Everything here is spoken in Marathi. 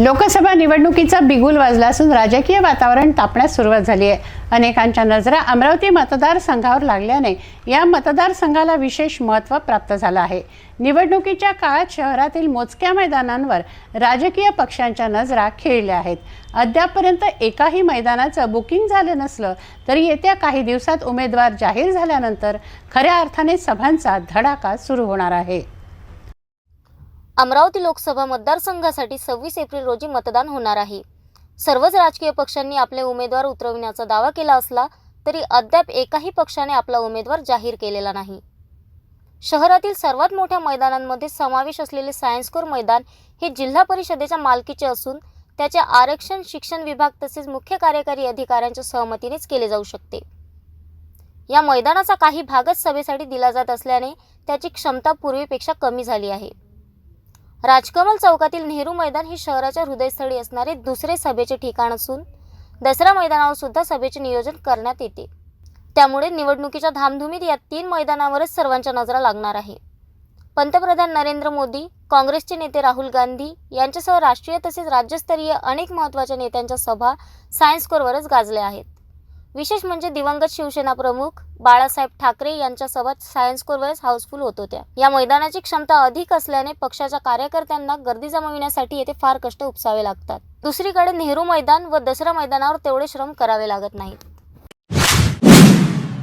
लोकसभा निवडणुकीचा बिगुल वाजला असून राजकीय वातावरण तापण्यास सुरुवात झाली आहे. अनेकांच्या नजरा अमरावती मतदारसंघावर लागल्याने या मतदारसंघाला विशेष महत्त्व प्राप्त झालं आहे. निवडणुकीच्या काळात शहरातील मोजक्या मैदानांवर राजकीय पक्षांच्या नजरा खेळल्या आहेत. अद्यापपर्यंत एकाही मैदानाचं बुकिंग झालं नसलं तरी येत्या काही दिवसात उमेदवार जाहीर झाल्यानंतर खऱ्या अर्थाने सभांचा धडाका सुरू होणार आहे. अमरावती लोकसभा मतदारसंघासाठी सव्वीस एप्रिल रोजी मतदान होणार आहे. सर्वच राजकीय पक्षांनी आपले उमेदवार उतरविण्याचा दावा केला असला तरी अद्याप एकाही पक्षाने आपला उमेदवार जाहीर केलेला नाही. शहरातील सर्वात मोठ्या मैदानांमध्ये समावेश असलेले सायन्सकोर मैदान हे जिल्हा परिषदेच्या मालकीचे असून त्याचे आरक्षण शिक्षण विभाग तसेच मुख्य कार्यकारी अधिकाऱ्यांच्या सहमतीनेच केले जाऊ शकते. या मैदानाचा काही भागच सभेसाठी दिला जात असल्याने त्याची क्षमता पूर्वीपेक्षा कमी झाली आहे. राजकमल चौकातील नेहरू मैदान हे शहराच्या हृदयस्थळी असणारे दुसरे सभेचे ठिकाण असून दसरा मैदानावर सुद्धा सभेचे नियोजन करण्यात येते. त्यामुळे निवडणुकीच्या धामधुमीत या तीन मैदानावरच सर्वांच्या नजरा लागणार आहे. पंतप्रधान नरेंद्र मोदी काँग्रेसचे नेते राहुल गांधी यांच्यासह राष्ट्रीय तसेच राज्यस्तरीय अनेक महत्त्वाच्या नेत्यांच्या सभा सायन्स कोरवरच गाजल्या आहेत. विशेष म्हणजे दिवंगत शिवसेना प्रमुख बाळासाहेब ठाकरे यांच्यासोबत सायन्स कोरवरच हाऊसफुल होत होत्या. या मैदानाची क्षमता अधिक असल्याने पक्षाच्या कार्यकर्त्यांना गर्दी जमविण्यासाठी येथे फार कष्ट उपसावे लागतात. दुसरीकडे नेहरू मैदान व दसरा मैदानावर तेवढे श्रम करावे लागत नाहीत.